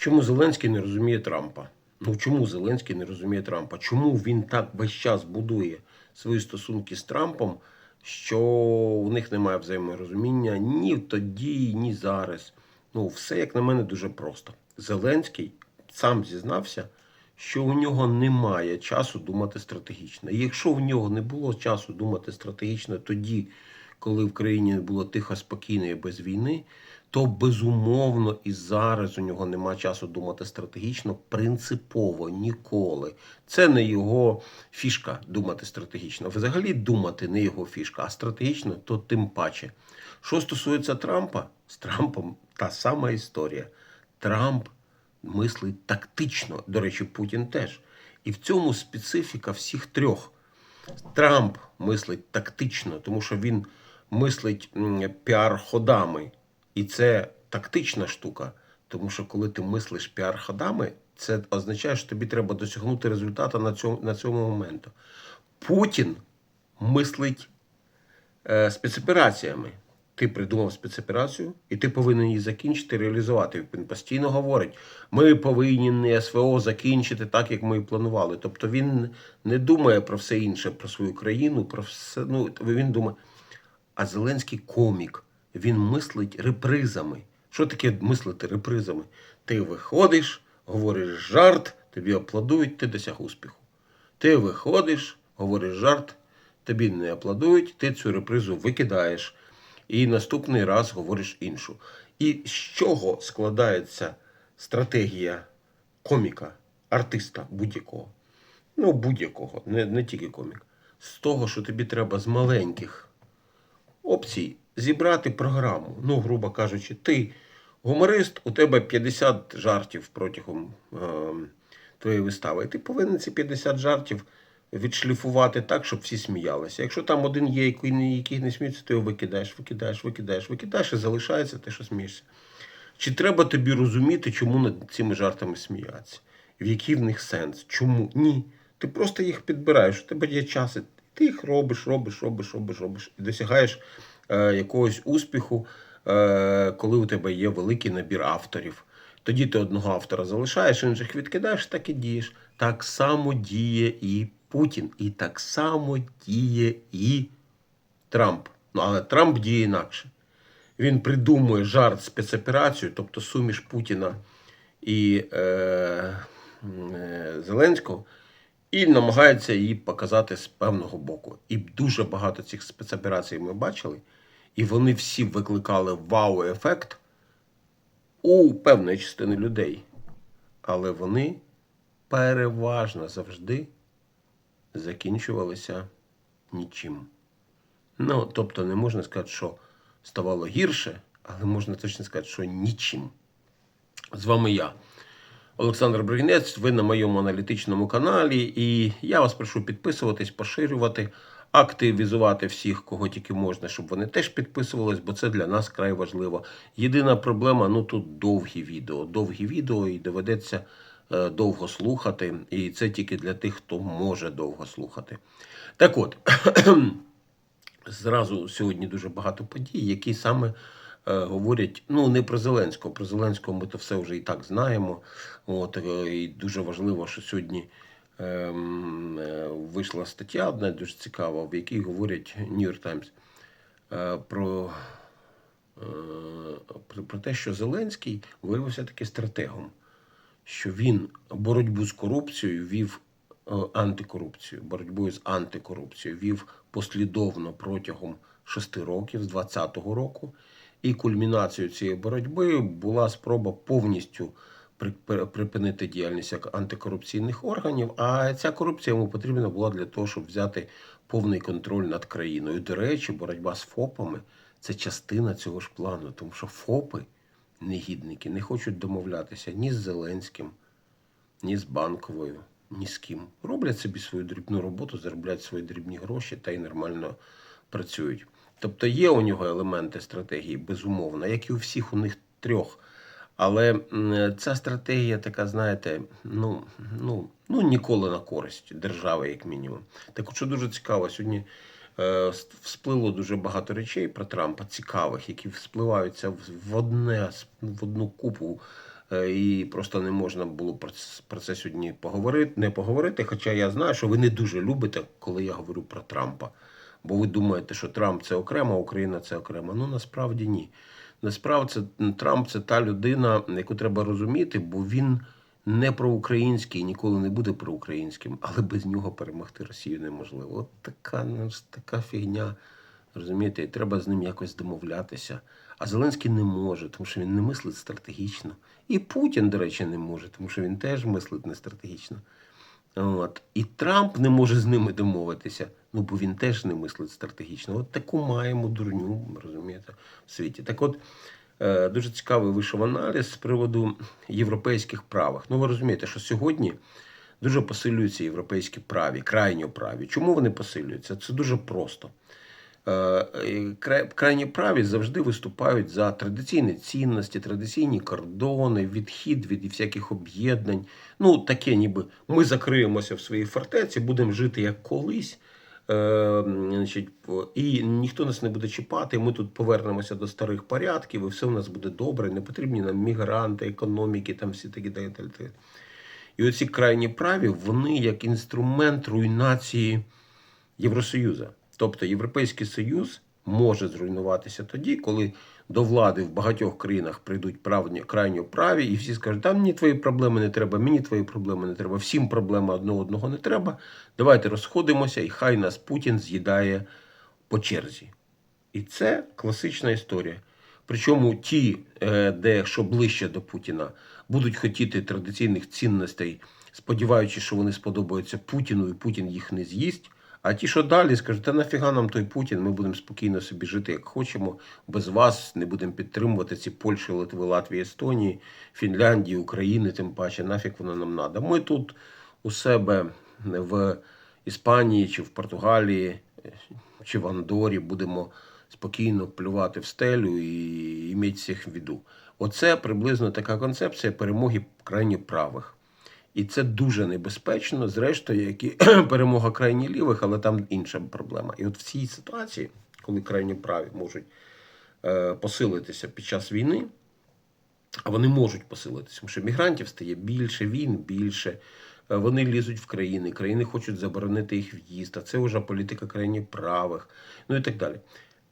Чому Зеленський не розуміє Трампа? Ну чому Зеленський не розуміє Трампа? Чому він так весь час будує свої стосунки з Трампом, що у них немає взаєморозуміння ні тоді, ні зараз. Ну, все, як на мене, дуже просто. Зеленський сам зізнався, що у нього немає часу думати стратегічно. І якщо в нього не було часу думати стратегічно тоді, коли в країні було тихо, спокійно і без війни, то безумовно і зараз у нього нема часу думати стратегічно, принципово ніколи. Це не його фішка думати стратегічно. Взагалі думати не його фішка, а стратегічно, то тим паче. Що стосується Трампа, з Трампом та сама історія. Трамп мислить тактично. До речі, Путін теж. І в цьому специфіка всіх трьох. Трамп мислить тактично, тому що він мислить піар-ходами. І це тактична штука. Тому що коли ти мислиш піар-ходами, це означає, що тобі треба досягнути результату на цьому, на цьому моменту. Путін мислить е, спецопераціями. Ти придумав спецоперацію, і ти повинен її закінчити, реалізувати. Він постійно говорить: ми повинні СВО закінчити так, як ми і планували. Тобто він не думає про все інше, про свою країну, про все. Ну він думає. А Зеленський комік, він мислить репризами. Що таке мислити репризами? Ти виходиш, говориш жарт, тобі аплодують, ти досяг успіху. Ти виходиш, говориш жарт, тобі не аплодують, ти цю репризу викидаєш. І наступний раз говориш іншу. І з чого складається стратегія коміка, артиста будь-якого? Ну, будь-якого, не, не тільки комік. З того, що тобі треба з маленьких опцій зібрати програму. Ну, грубо кажучи, ти гуморист, у тебе 50 жартів протягом е, твоєї вистави. І ти повинен ці 50 жартів відшліфувати так, щоб всі сміялися. Якщо там один є, який не, сміється, ти його викидаєш, викидаєш, викидаєш, викидаєш і залишається те, що смієшся. Чи треба тобі розуміти, чому над цими жартами сміятися? В який в них сенс? Чому? Ні. Ти просто їх підбираєш, у тебе є час, і ти їх робиш, робиш, робиш, робиш, робиш і досягаєш якогось успіху, е, коли у тебе є великий набір авторів. Тоді ти одного автора залишаєш, інших відкидаєш, так і дієш. Так само діє і Путін, і так само діє і Трамп. Ну, але Трамп діє інакше. Він придумує жарт спецоперацію, тобто суміш Путіна і е, е, Зеленського, і намагається її показати з певного боку. І дуже багато цих спецоперацій ми бачили, і вони всі викликали вау-ефект у певної частини людей. Але вони переважно завжди закінчувалися нічим. Ну, тобто, не можна сказати, що ставало гірше, але можна точно сказати, що нічим. З вами я, Олександр Бригінець. Ви на моєму аналітичному каналі. І я вас прошу підписуватись, поширювати, активізувати всіх, кого тільки можна, щоб вони теж підписувались, бо це для нас край важливо. Єдина проблема ну тут довгі відео. Довгі відео і доведеться е, довго слухати. І це тільки для тих, хто може довго слухати. Так от. Зразу сьогодні дуже багато подій, які саме е, говорять ну не про Зеленського. Про Зеленського ми то все вже і так знаємо. От е, і дуже важливо, що сьогодні вийшла стаття одна дуже цікава, в якій говорять New York Times е, про, е, про, про те, що Зеленський виявився таки стратегом, що він боротьбу з корупцією вів е, антикорупцію, боротьбою з антикорупцією вів послідовно протягом шести років, з 20-го року. І кульмінацією цієї боротьби була спроба повністю припинити діяльність як антикорупційних органів. А ця корупція йому потрібна була для того, щоб взяти повний контроль над країною. До речі, боротьба з ФОПами це частина цього ж плану, тому що ФОПи, негідники, не хочуть домовлятися ні з Зеленським, ні з банковою, ні з ким. Роблять собі свою дрібну роботу, заробляють свої дрібні гроші та й нормально працюють. Тобто є у нього елементи стратегії, безумовно, як і у всіх у них трьох. Але ця стратегія така, знаєте, ну, ну, ну ніколи на користь держави, як мінімум. Так що дуже цікаво, сьогодні е, всплило дуже багато речей про Трампа, цікавих, які вспливаються в одне, в одну купу Е, І просто не можна було про це, про це сьогодні поговорити, не поговорити. Хоча я знаю, що ви не дуже любите, коли я говорю про Трампа. Бо ви думаєте, що Трамп це окремо, Україна це окремо. Ну насправді ні. Насправді Трамп це та людина, яку треба розуміти, бо він не проукраїнський, ніколи не буде проукраїнським, але без нього перемогти Росію неможливо. От така, ну, така фігня. Розумієте, і треба з ним якось домовлятися. А Зеленський не може, тому що він не мислить стратегічно. І Путін, до речі, не може, тому що він теж мислить не стратегічно. От. І Трамп не може з ними домовитися, ну бо він теж не мислить стратегічно. От таку маємо дурню, розумієте, в світі. Так от, е, дуже цікавий вийшов аналіз з приводу європейських правих. Ну, ви розумієте, що сьогодні дуже посилюються європейські праві, крайньо праві. Чому вони посилюються? Це дуже просто. Е, кра- Крайні праві завжди виступають за традиційні цінності, традиційні кордони, відхід від всяких об'єднань. Ну, таке, ніби ми закриємося в своїй фортеці, будемо жити як колись. Е, значить, і ніхто нас не буде чіпати. Ми тут повернемося до старих порядків, і все у нас буде добре. Не потрібні нам мігранти, економіки, там всі такі далі. І оці крайні праві, вони як інструмент руйнації Євросоюзу. Тобто Європейський Союз може зруйнуватися тоді, коли до влади в багатьох країнах прийдуть правні, крайньо праві, і всі скажуть, там мені твої проблеми не треба, мені твої проблеми не треба, всім проблеми одного одного не треба. Давайте розходимося, і хай нас Путін з'їдає по черзі. І це класична історія. Причому ті, е, де що ближче до Путіна, будуть хотіти традиційних цінностей, сподіваючись, що вони сподобаються Путіну, і Путін їх не з'їсть. А ті, що далі, скажуть, та нафіга нам той Путін, ми будемо спокійно собі жити, як хочемо, без вас не будемо підтримувати ці Польщі, Литви, Латвії, Естонії, Фінляндії, України, тим паче, нафіг воно нам треба. Ми тут у себе в Іспанії чи в Португалії чи в Андорі будемо спокійно плювати в стелю і мати всіх в віду. Оце приблизно така концепція перемоги крайні правих. І це дуже небезпечно, зрештою, як і перемога крайні лівих, але там інша проблема. І от в цій ситуації, коли крайні праві можуть е, посилитися під час війни, а вони можуть посилитися, тому що мігрантів стає більше, війн більше. е, Вони лізуть в країни, країни хочуть заборонити їх в'їзд, а це вже політика крайні правих, ну і так далі.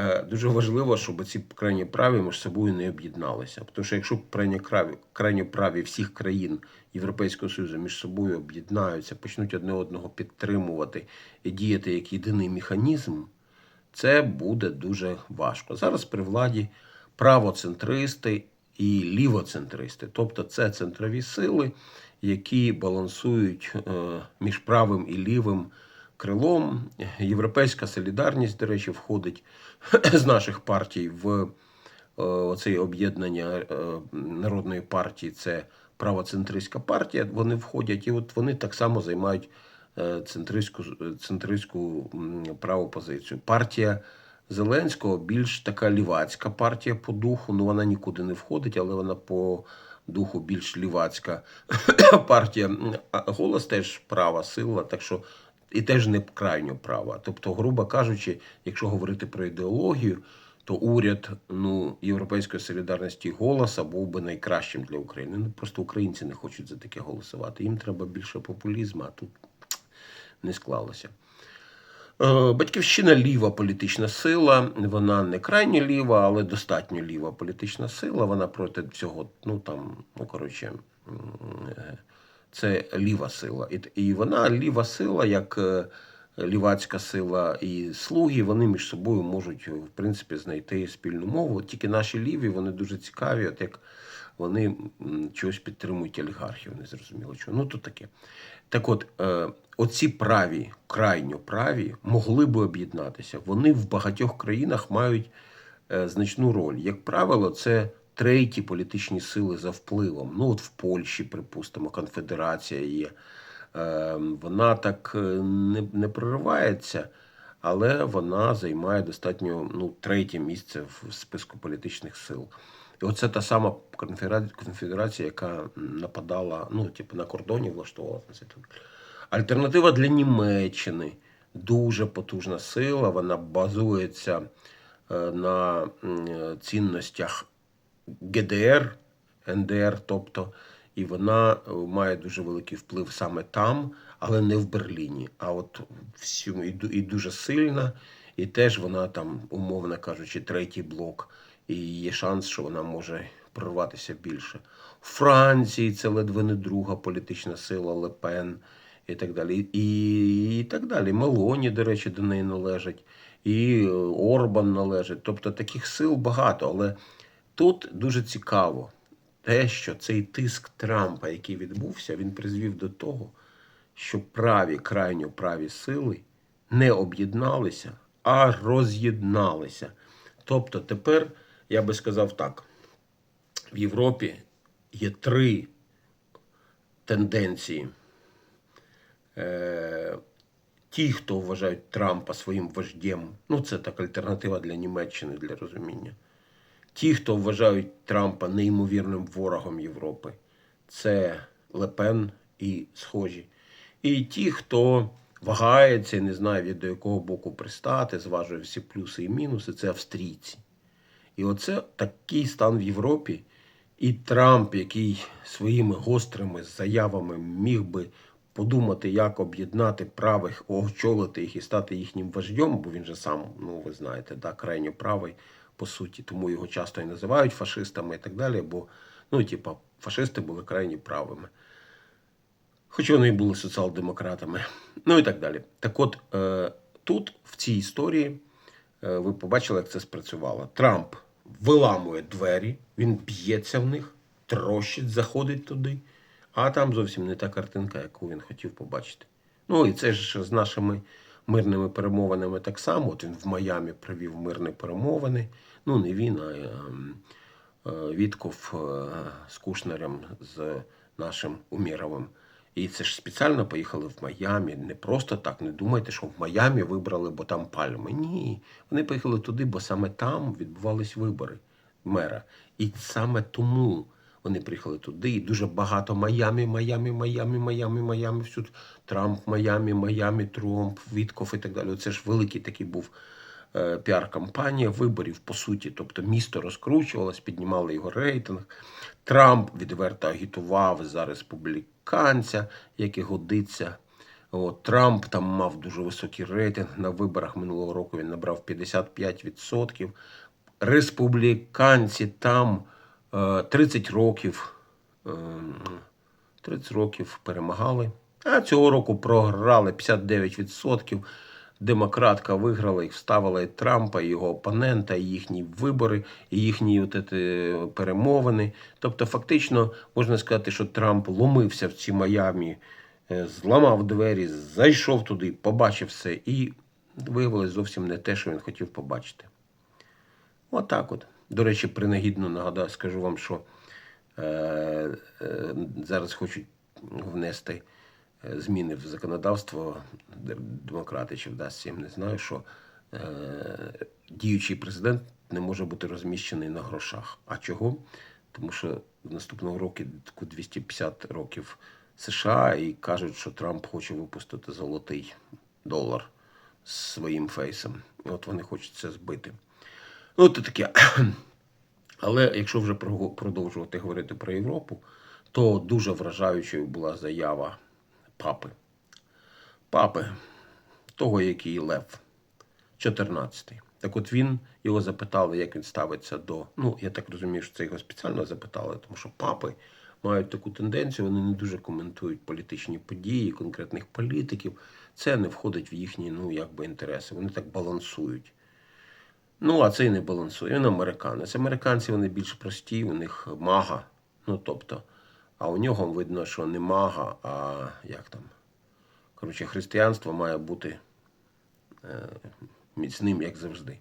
Е, Дуже важливо, щоб ці крайні праві між собою не об'єдналися. Тому що якщо крайні праві, крайні праві всіх країн Європейського Союзу між собою об'єднаються, почнуть одне одного підтримувати і діяти як єдиний механізм, це буде дуже важко. Зараз при владі правоцентристи і лівоцентристи, тобто це центрові сили, які балансують е, між правим і лівим крилом. Європейська солідарність, до речі, входить з наших партій в е, оце об'єднання е, народної партії. Це правоцентристська партія. Вони входять, і от вони так само займають е, центристську, центристську праву позицію. Партія Зеленського більш така лівацька партія по духу. Ну вона нікуди не входить, але вона по духу більш лівацька партія. А голос теж права сила, так що і теж не крайньо права. Тобто, грубо кажучи, якщо говорити про ідеологію, то уряд ну, Європейської солідарності голоса був би найкращим для України. Ну, просто українці не хочуть за таке голосувати. Їм треба більше популізму, а тут не склалося. Е, Батьківщина ліва політична сила. Вона не крайньо ліва, але достатньо ліва політична сила. Вона проти всього, ну там, ну коротше, е, це ліва сила. І, і вона ліва сила, як е, лівацька сила і слуги, вони між собою можуть, в принципі, знайти спільну мову. Тільки наші ліві, вони дуже цікаві, от як вони чогось підтримують олігархів, не зрозуміло чого. Ну, то таке. Так от, е, оці праві, крайньо праві, могли би об'єднатися. Вони в багатьох країнах мають е, значну роль. Як правило, це треті політичні сили за впливом. Ну, от в Польщі, припустимо, конфедерація є. Е, Вона так е, не, не проривається, але вона займає достатньо ну, третє місце в списку політичних сил. І оце та сама конфедерація, яка нападала, ну, типу, на кордоні влаштовувала. Альтернатива для Німеччини дуже потужна сила. Вона базується е, на цінностях ГДР, НДР, тобто, і вона е, має дуже великий вплив саме там, але не в Берліні. А от всю і, дуже сильна, і теж вона там, умовно кажучи, третій блок, і є шанс, що вона може прорватися більше. В Франції це ледве не друга політична сила Лепен і так далі. І, і так далі. Мелоні, до речі, до неї належать, і е, Орбан належить. Тобто таких сил багато. Але тут дуже цікаво те, що цей тиск Трампа, який відбувся, він призвів до того, що праві, крайньо праві сили не об'єдналися, а роз'єдналися. Тобто тепер я би сказав так: в Європі є три тенденції. Е, ті, хто вважають Трампа своїм вождем, ну це так альтернатива для Німеччини для розуміння. Ті, хто вважають Трампа неймовірним ворогом Європи, це Лепен і схожі. І ті, хто вагається і не знає, від до якого боку пристати, зважує всі плюси і мінуси, це австрійці. І оце такий стан в Європі. І Трамп, який своїми гострими заявами міг би подумати, як об'єднати правих, очолити їх і стати їхнім вождем, бо він же сам, ну ви знаєте, да, крайньо правий, по суті, тому його часто і називають фашистами і так далі, бо, ну, типа, фашисти були крайні правими. Хоч вони і були соціал-демократами, ну і так далі. Так от, е, тут, в цій історії, е, ви побачили, як це спрацювало. Трамп виламує двері, він б'ється в них, трощить, заходить туди, а там зовсім не та картинка, яку він хотів побачити. Ну і це ж з нашими мирними перемовинами так само. От він в Майамі провів мирні перемовини. Ну, не він, а ем, е, Вітков е, з Кушнером, з нашим Уміровим. І це ж спеціально поїхали в Майамі. Не просто так. Не думайте, що в Майамі вибрали, бо там пальми. Ні. Вони поїхали туди, бо саме там відбувались вибори мера. І саме тому вони приїхали туди. І дуже багато Майамі, Майамі, Майамі, Майамі, Майамі. Всюди Трамп, Майамі, Майамі, Трамп, Вітков і так далі. Це ж великий такий був е, піар-кампанія виборів, по суті. Тобто місто розкручувалось, піднімали його рейтинг. Трамп відверто агітував за республіканця, як і годиться. От, Трамп там мав дуже високий рейтинг. На виборах минулого року він набрав 55%. Республіканці там 30 років. е, 30 років перемагали. А цього року програли 59%. Демократка виграла і вставила і Трампа, і його опонента, і їхні вибори, і їхні от перемовини. Тобто, фактично, можна сказати, що Трамп ломився в ці Майамі, е, зламав двері, зайшов туди, побачив все, і виявилось зовсім не те, що він хотів побачити. Отак от. До речі, принагідно нагадаю, скажу вам, що е, е, зараз хочуть внести е, зміни в законодавство демократи, чи вдасться їм, не знаю, що е, діючий президент не може бути розміщений на грошах. А чого? Тому що в наступного року 250 років США і кажуть, що Трамп хоче випустити золотий долар своїм фейсом. От вони хочуть це збити. Ну, то таке. Але якщо вже продовжувати говорити про Європу, то дуже вражаючою була заява папи. Папи, того, який Лев, 14-й. Так от він його запитали, як він ставиться до. Ну, я так розумію, що це його спеціально запитали, тому що папи мають таку тенденцію, вони не дуже коментують політичні події, конкретних політиків. Це не входить в їхні, ну, якби інтереси. Вони так балансують. Ну, а цей не балансує. Він американець. Американці вони більш прості, у них мага. Ну, тобто, а у нього видно, що не мага, а як там. Коротше, християнство має бути е, міцним, як завжди.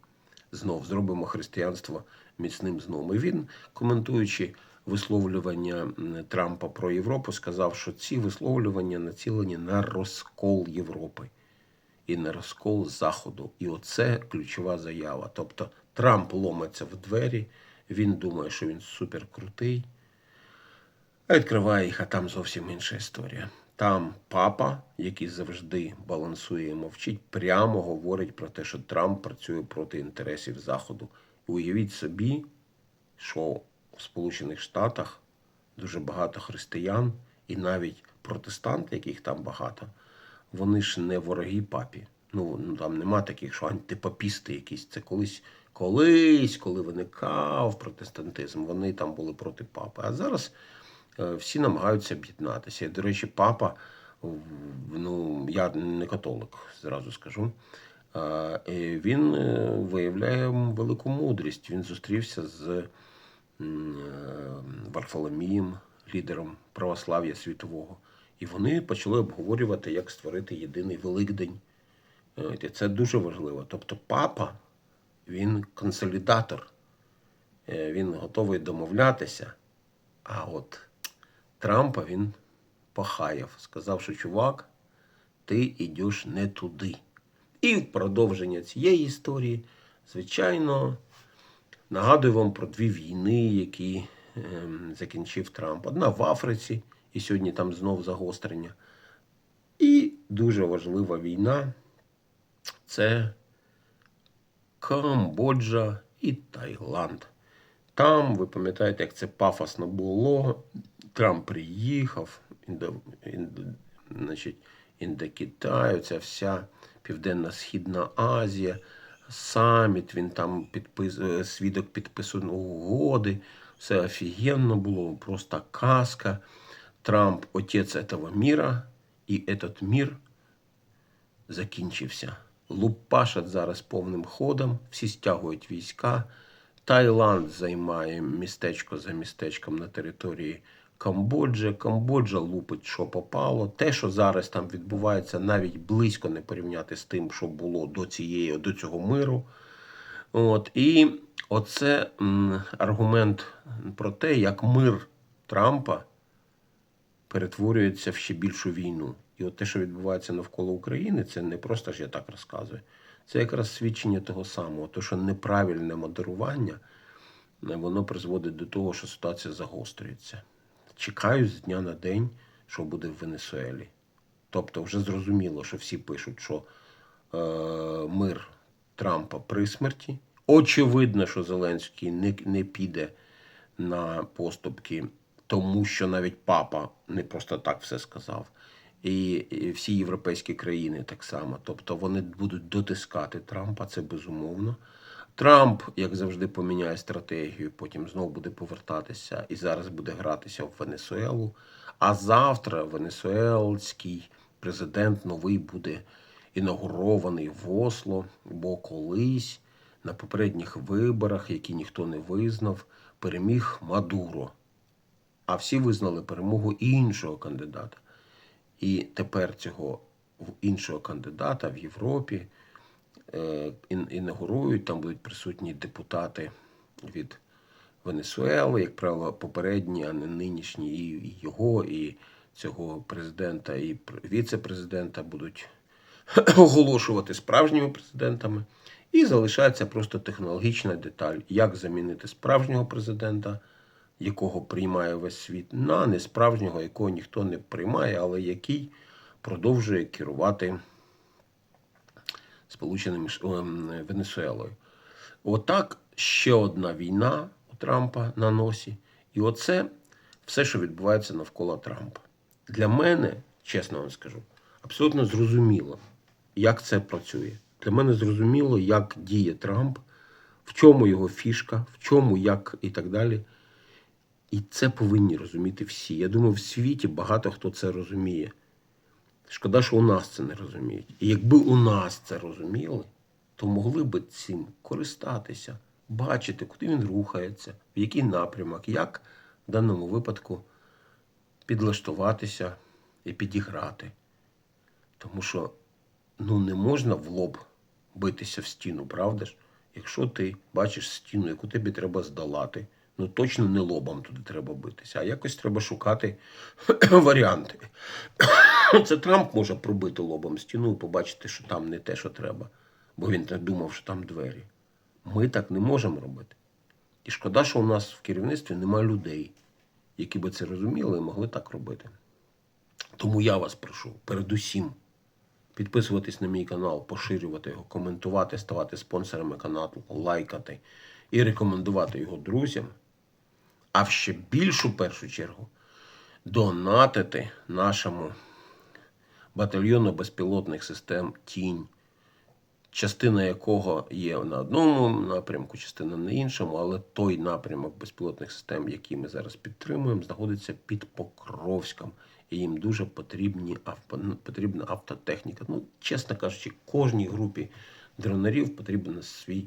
Знов зробимо християнство міцним знову. І він, коментуючи висловлювання Трампа про Європу, сказав, що ці висловлювання націлені на розкол Європи і на розкол Заходу. І оце ключова заява. Тобто Трамп ломиться в двері, він думає, що він суперкрутий, а відкриває їх, а там зовсім інша історія. Там папа, який завжди балансує і мовчить, прямо говорить про те, що Трамп працює проти інтересів Заходу. Уявіть собі, що в Сполучених Штатах дуже багато християн і навіть протестанти, яких там багато, вони ж не вороги папі. Ну, ну там нема таких, що антипапісти якісь. Це колись, колись, коли виникав протестантизм, вони там були проти папи. А зараз е, всі намагаються об'єднатися. І, до речі, папа, ну, я не католик, зразу скажу. е, Він е, виявляє велику мудрість. Він зустрівся з Варфоломієм, лідером православ'я світового. І вони почали обговорювати, як створити єдиний Великдень. Е, І це дуже важливо. Тобто, папа, він консолідатор, Е, він готовий домовлятися. А от Трампа він похаяв, сказав, що чувак, ти йдеш не туди. І в продовження цієї історії, звичайно, нагадую вам про дві війни, які ем, закінчив Трамп. Одна в Африці, і сьогодні там знов загострення. І дуже важлива війна це Камбоджа і Таїланд. Там, ви пам'ятаєте, як це пафосно було. Трамп приїхав, індо, індо, значить, Індокитай, ця вся Південно-Східна Азія, саміт, він там підпис, е, свідок підписаної угоди. Все офігенно було, просто казка. Трамп отець этого мира, і этот мир закінчився. Лупашать зараз повним ходом, всі стягують війська. Таїланд займає містечко за містечком на території Камбоджі. Камбоджа лупить, що попало. Те, що зараз там відбувається, навіть близько не порівняти з тим, що було до цієї, до цього миру. От, і оце м, аргумент про те, як мир Трампа перетворюється в ще більшу війну. І от те, що відбувається навколо України, це не просто ж я так розказую. Це якраз свідчення того самого, то, що неправильне модерування, е, воно призводить до того, що ситуація загострюється. Чекаю з дня на день, що буде в Венесуелі. Тобто, вже зрозуміло, що всі пишуть, що е, мир Трампа при смерті. Очевидно, що Зеленський не, не піде на поступки, тому що навіть папа не просто так все сказав. І, всі європейські країни так само. Тобто вони будуть дотискати Трампа, це безумовно. Трамп, як завжди, поміняє стратегію, потім знову буде повертатися і зараз буде гратися в Венесуелу. А завтра венесуельський президент новий буде інаугурований в Осло, бо колись на попередніх виборах, які ніхто не визнав, переміг Мадуро. А всі визнали перемогу іншого кандидата. І тепер цього іншого кандидата в Європі е, ін- інаугурують, там будуть присутні депутати від Венесуели, як правило, попередні, а не нинішні, і його, і цього президента, і віце-президента будуть оголошувати справжніми президентами. І залишається просто технологічна деталь, як замінити справжнього президента, якого приймає весь світ, на несправжнього, якого ніхто не приймає, але який продовжує керувати Сполученими ем, Венесуелою. Отак ще одна війна у Трампа на носі. І оце все, що відбувається навколо Трампа. Для мене, чесно вам скажу, абсолютно зрозуміло, як це працює. Для мене зрозуміло, як діє Трамп, в чому його фішка, в чому, як і так далі. І це повинні розуміти всі. Я думаю, в світі багато хто це розуміє. Шкода, що у нас це не розуміють. І якби у нас це розуміли, то могли би цим користатися, бачити, куди він рухається, в який напрямок, як в даному випадку підлаштуватися і підіграти. Тому що ну, не можна в лоб битися в стіну, правда ж? Якщо ти бачиш стіну, яку тобі треба здолати, ну точно не лобом туди треба битися, а якось треба шукати варіанти. Це Трамп може пробити лобом стіну і побачити, що там не те, що треба, бо він так думав, що там двері. Ми так не можемо робити. І шкода, що у нас в керівництві немає людей, які би це розуміли і могли так робити. Тому я вас прошу, передусім, підписуватись на мій канал, поширювати його, коментувати, ставати спонсорами каналу, лайкати і рекомендувати його друзям. А в ще більшу першу чергу донатити нашому батальйону безпілотних систем Тінь, частина якого є на одному напрямку, частина на іншому, але той напрямок безпілотних систем, який ми зараз підтримуємо, знаходиться під Покровськом. І їм дуже потрібні потрібна автотехніка. Ну, чесно кажучи, кожній групі дронерів потрібен свій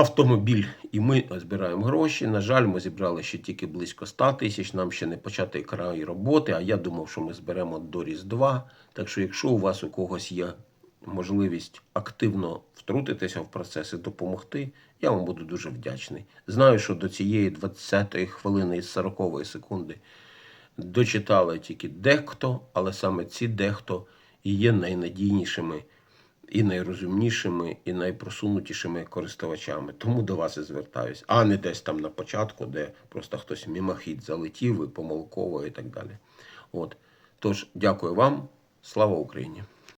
автомобіль. І ми збираємо гроші. На жаль, ми зібрали ще тільки близько 100 тисяч. Нам ще не початий край роботи. А я думав, що ми зберемо до Різдва. Так що, якщо у вас у когось є можливість активно втрутитися в процес і допомогти, я вам буду дуже вдячний. Знаю, що до цієї 20-ї хвилини і 40-ї секунди дочитали тільки дехто, але саме ці дехто і є найнадійнішими і найрозумнішими, і найпросунутішими користувачами. Тому до вас і звертаюсь, а не десь там на початку, де просто хтось мімохід залетів і помилково і так далі. От. Тож, дякую вам, слава Україні!